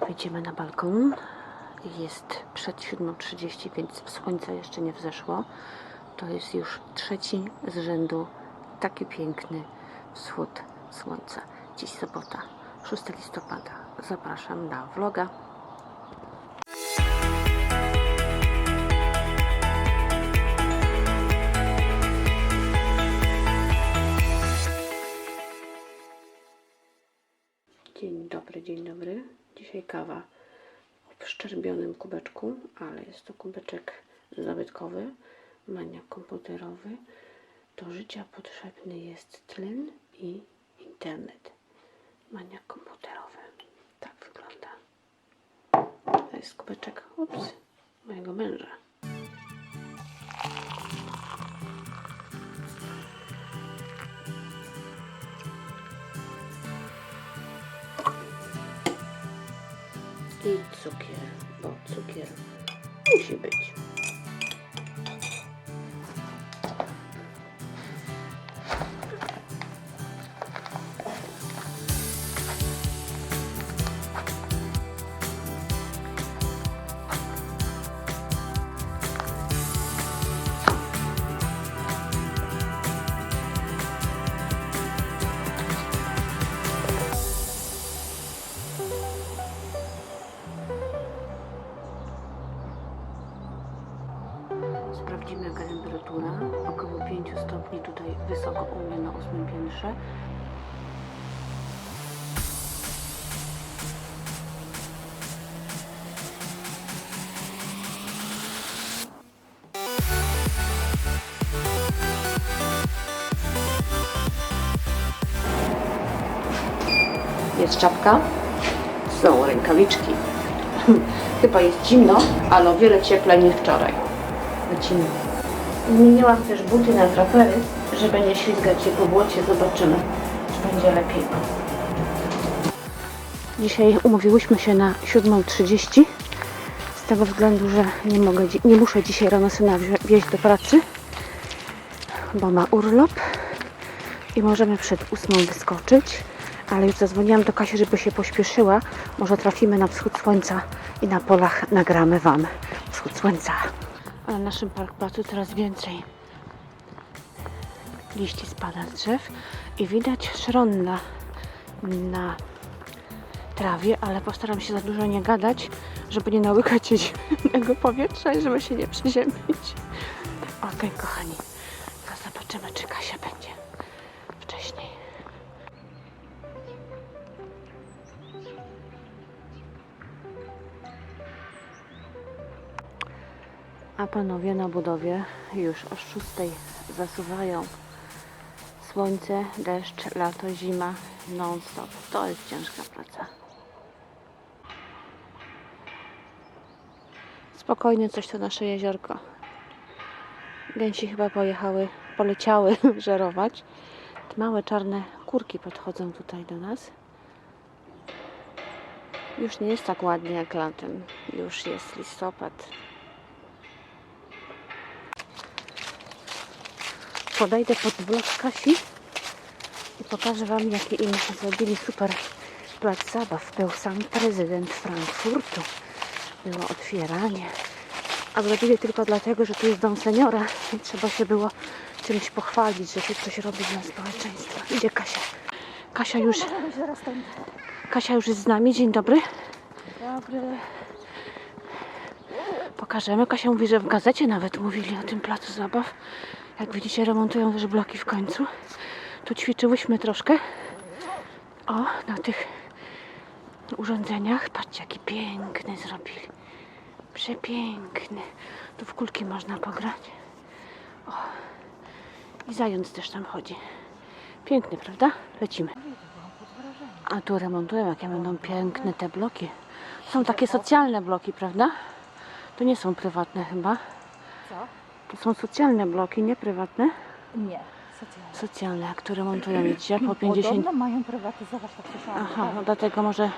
Wyjdziemy na balkon. Jest przed 7.30, więc słońce jeszcze nie wzeszło. To jest już trzeci z rzędu taki piękny wschód słońca. Dziś sobota, 6 listopada. Zapraszam na vloga. Dzień dobry, dzień dobry. Dzisiaj kawa w szczerbionym kubeczku, ale jest to kubeczek zabytkowy, maniak komputerowy. Do życia potrzebny jest tlen i internet. Maniak komputerowy. Tak wygląda. To jest kubeczek ups, mojego męża. I cukier, bo cukier musi być. Jest czapka, są rękawiczki. Chyba jest zimno, ale o wiele cieplej niż wczoraj. Lecimy. Zmieniłam też buty na trapery, żeby nie ślizgać się po błocie. Zobaczymy, czy będzie lepiej. Dzisiaj umówiłyśmy się na 7.30 z tego względu, że nie, mogę, nie muszę dzisiaj rano syna wieźć do pracy, bo ma urlop i możemy przed 8 wyskoczyć. Ale już zadzwoniłam do Kasi, żeby się pośpieszyła. Może trafimy na wschód słońca i na polach nagramy Wam wschód słońca. A na naszym parkplacu coraz więcej liści spada z drzew i widać szron na, trawie, ale postaram się za dużo nie gadać, żeby nie nałykać się zimnego powietrza i żeby się nie przeziębić. Okej, kochani, to zobaczymy, czy Kasia będzie wcześniej. A panowie na budowie już o 6 zasuwają. Słońce, deszcz, lato, zima, non-stop. To jest ciężka praca. Spokojnie coś to nasze jeziorko. Gęsi chyba pojechały, poleciały żerować. Te małe czarne kurki podchodzą tutaj do nas. Już nie jest tak ładnie jak latem. Już jest listopad. Podejdę pod blok Kasi i pokażę Wam, jaki im zrobili super plac zabaw. Był sam prezydent Frankfurtu. Było otwieranie. A zrobili tylko dlatego, że tu jest dom seniora i trzeba się było czymś pochwalić, że się coś robi dla społeczeństwa. Idzie Kasia. Kasia już, Kasia już jest z nami. Dzień dobry. Dobry. Pokażemy. Kasia mówi, że w gazecie nawet mówili o tym placu zabaw. Jak widzicie, remontują też bloki w końcu. Tu ćwiczyłyśmy troszkę. O, na tych urządzeniach. Patrzcie, jaki piękny zrobili. Przepiękny. Tu w kulki można pograć. O. I zając też tam chodzi. Piękny, prawda? Lecimy. A tu remontują, jakie będą piękne te bloki. Są takie socjalne bloki, prawda? To nie są prywatne chyba. Co? To są socjalne bloki, nie prywatne. Nie, socjalne. Socjalne, jak to remontują, widzicie, po 50. Podobno mają prywatyzować, tak słyszałam. Aha, no dlatego może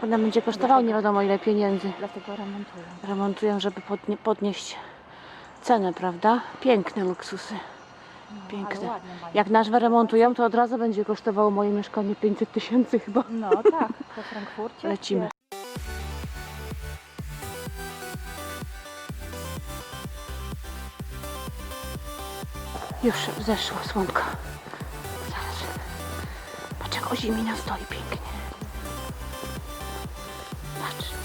potem będzie kosztowało nie wiadomo ile pieniędzy. Dlatego remontują. Remontują, żeby podnie, podnieść cenę, prawda? Piękne luksusy. No, Piękne. Ładnie mają. Jak nasz remontują, to od razu będzie kosztowało moje mieszkanie 500 tysięcy chyba. No tak, we Frankfurcie. Lecimy. Już zeszło słonko. Zaraz. Patrz jak ozimina stoi pięknie. Patrz.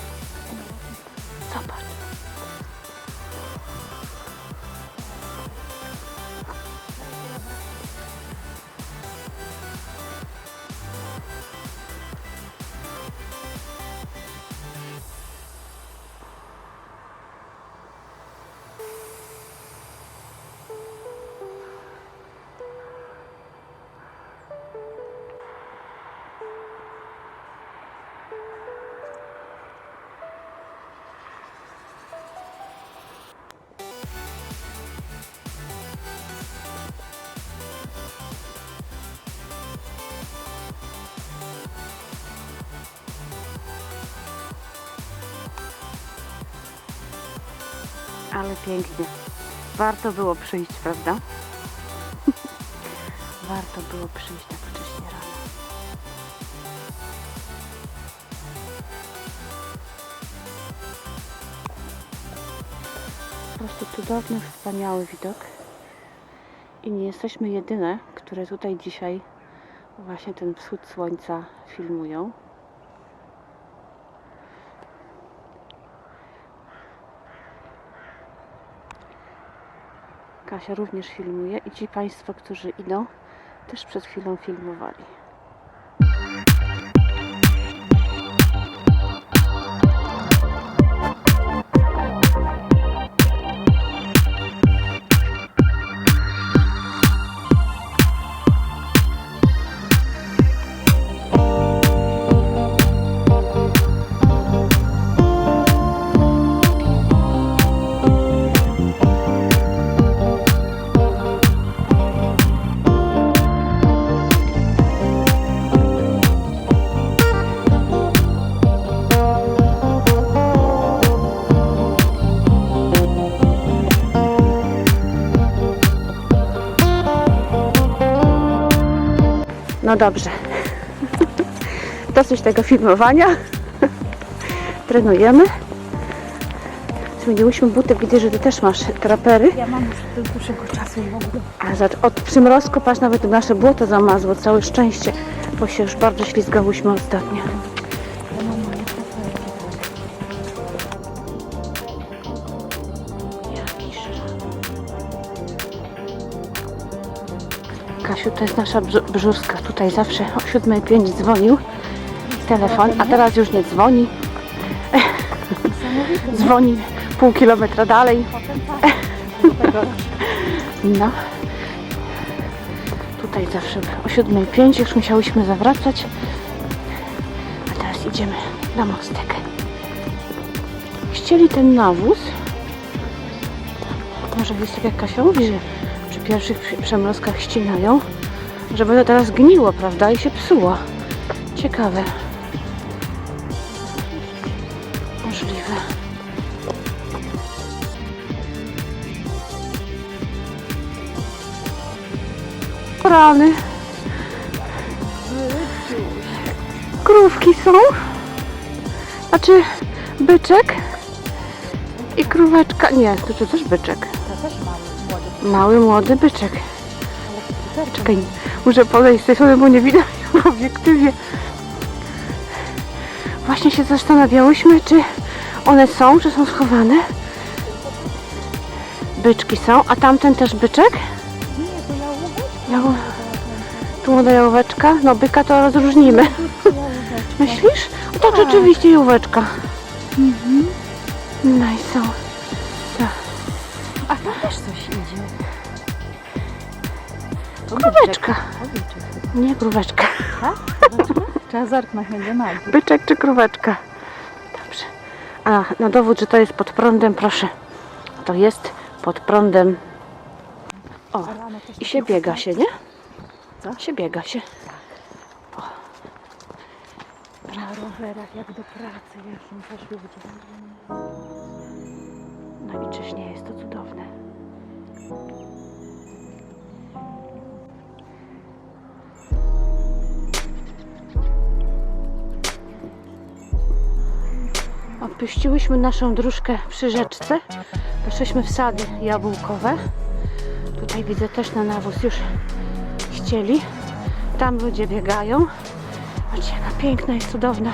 Ale pięknie. Warto było przyjść, prawda? Warto było przyjść tak wcześnie rano. Po prostu cudowny, wspaniały widok. I nie jesteśmy jedyne, które tutaj dzisiaj właśnie ten wschód słońca filmują. Kasia również filmuje i ci Państwo, którzy idą, też przed chwilą filmowali. No dobrze. Dosyć tego filmowania. Trenujemy. Zmieniłyśmy buty. Widzę, że ty też masz trapery. Ja mam już od dłuższego czasu w ogóle. A za, od przymrozku, patrz, nawet nasze błoto zamazło. Całe szczęście, bo się już bardzo ślizgałyśmy ostatnio. To jest nasza brzu- brzuska. Tutaj zawsze o 7.05 dzwonił telefon, a teraz już nie dzwoni. Dzwoni pół kilometra dalej. Tak. No. Tutaj zawsze o 7.05 już musiałyśmy zawracać. A teraz idziemy na mostek. Ścieli ten nawóz. Może jest tak jak Kasia mówi, że pierwszych przemrozkach ścinają, żeby to teraz gniło, prawda? I się psuło. Ciekawe. Możliwe. Rany. Krówki są. Znaczy byczek i króweczka. Nie, to, to też byczek. Mały, młody byczek. Czekaj, muszę podejść z tej strony, bo nie widać w obiektywie. Właśnie się zastanawiałyśmy, czy one są, czy są schowane. Byczki są, a tamten też byczek? Nie, to. Tu młoda jałóweczka, no byka to rozróżnimy. Myślisz? O, tak, rzeczywiście jałóweczka. Mhm. No i są. Króweczka. Nie króweczka. Tak? Trzeba zerknąć będzie nogi. Byczek czy króweczka? Dobrze. A, na dowód, że to jest pod prądem, proszę. To jest pod prądem. O, i się biega się, nie? Co? Się biega się. Na rowerach jak do pracy też ludzie. No i czyż nie jest to cudowne? Opuściłyśmy naszą dróżkę przy rzeczce. Poszliśmy w sady jabłkowe. Tutaj widzę też na nawóz już ścieli. Tam ludzie biegają. Zobaczcie, jaka piękna jest cudowna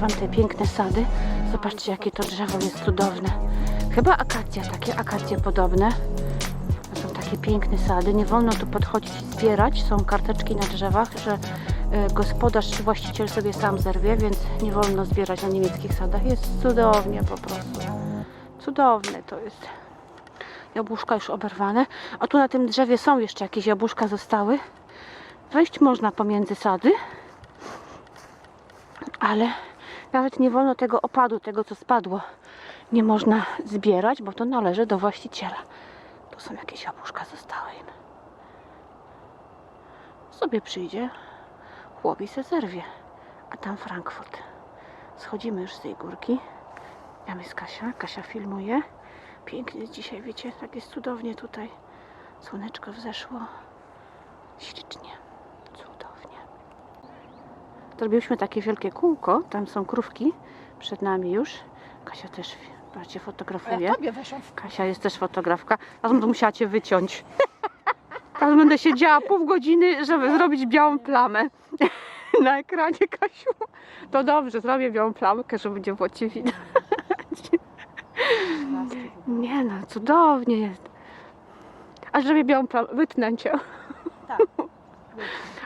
Wam te piękne sady. Zobaczcie, jakie to drzewo jest cudowne. Chyba akacja, takie akacje podobne. Są takie piękne sady. Nie wolno tu podchodzić i zbierać. Są karteczki na drzewach, że e, gospodarz czy właściciel sobie sam zerwie, więc nie wolno zbierać na niemieckich sadach. Jest cudownie po prostu. Cudowne to jest. Jabłuszka już oberwane. A tu na tym drzewie są jeszcze jakieś jabłuszka zostały. Wejść można pomiędzy sady ale nawet nie wolno tego opadu, tego co spadło, nie można zbierać, bo to należy do właściciela. Tu są jakieś jabłuszka zostały im. Sobie przyjdzie, chłopi se zerwie, a tam Frankfurt. Schodzimy już z tej górki. Tam jest Kasia, Kasia filmuje. Pięknie dzisiaj, wiecie, tak jest cudownie tutaj. Słoneczko wzeszło. Ślicznie. Zrobiłyśmy takie wielkie kółko, tam są krówki przed nami już. Kasia też, patrzcie, fotografuje. ja tobie weszłam Kasia jest też fotografka. Teraz będę musiała Cię wyciąć. Teraz będę siedziała pół godziny, żeby zrobić białą plamę na ekranie, Kasiu. To dobrze, zrobię białą plamkę, żeby nie było Cię widać. Nie no, cudownie jest. A zrobię białą plamę, wytnę Cię. Tak.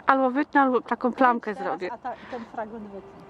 Albo wytnę, albo taką plamkę zrobię. A ta, ten fragment wytnę.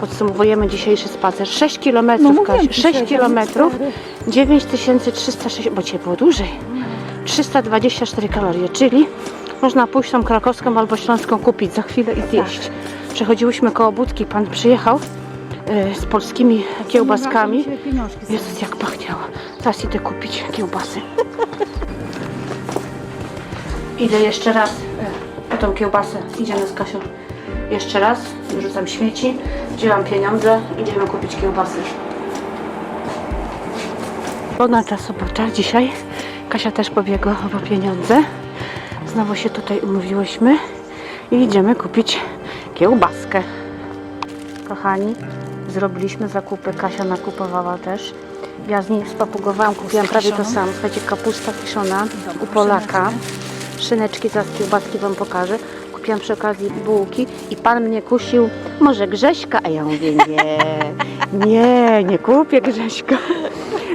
Podsumowujemy dzisiejszy spacer. 6 km, No ci, 6 że km, stary. 9306, bo cię było dłużej. 324 kalorie, czyli można pójść tą krakowską albo śląską kupić za chwilę i zjeść. Przechodziłyśmy koło budki, pan przyjechał e, z polskimi kiełbaskami. Jezus, jak pachniało. Teraz idę kupić kiełbasy. Idę jeszcze raz po tą kiełbasę. Idziemy z Kasią. Jeszcze raz. Wyrzucam śmieci. Wzięłam pieniądze. Idziemy kupić kiełbasy. Ponadta sobota dzisiaj. Kasia też pobiegła po pieniądze. Znowu się tutaj umówiłyśmy. I idziemy kupić kiełbaskę. Kochani, zrobiliśmy zakupy. Kasia nakupowała też. Ja z niej spapugowałam, kupiłam prawie to samo. Słuchajcie, kapusta kiszona u Polaka. Szyneczki. Zaraz kiełbaski Wam pokażę. Kupiłam przy okazji bułki i Pan mnie kusił, może Grześka? A ja mówię, nie, nie, nie kupię Grześka.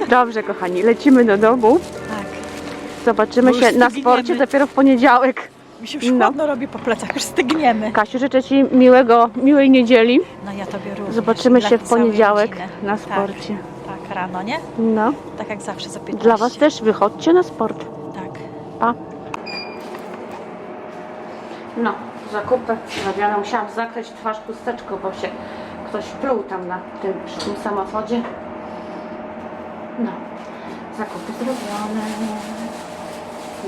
Dobrze, kochani, lecimy do domu. Tak. Zobaczymy Bo już się na stygniemy. sporcie dopiero w poniedziałek. Mi się już No. chłodno robi po plecach, już stygniemy. Kasiu, życzę Ci miłego, miłej niedzieli. No ja tobie również. Zobaczymy Dla się w całej poniedziałek rodziny. na Tak, sporcie. Tak, rano, nie? No, Tak jak zawsze za 15. dla Was też wychodźcie na sport. Tak. Pa. No, zakupy zrobione. Musiałam zakryć twarz chusteczką, bo się ktoś pluł tam na tym, przy tym samochodzie. No, zakupy zrobione.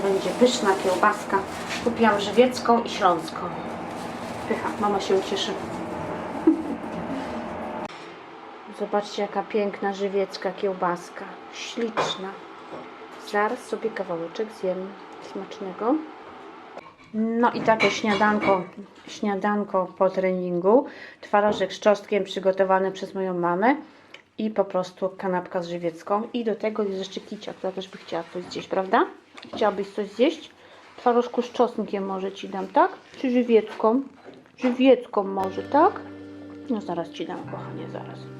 Będzie pyszna kiełbaska. Kupiłam żywiecką i śląską. Pycha, mama się ucieszy. Zobaczcie, jaka piękna żywiecka kiełbaska. Śliczna. Zaraz sobie kawałeczek zjem. Smacznego. No i takie śniadanko, śniadanko po treningu. Twarożek z czosnkiem przygotowany przez moją mamę i po prostu kanapka z żywiecką. I do tego jest jeszcze kicia, która też by chciała coś zjeść, prawda? Chciałabyś coś zjeść? Twarożku z czosnkiem może Ci dam, tak? Czy żywiecką? Żywiecką może, tak? No zaraz Ci dam, kochanie, zaraz.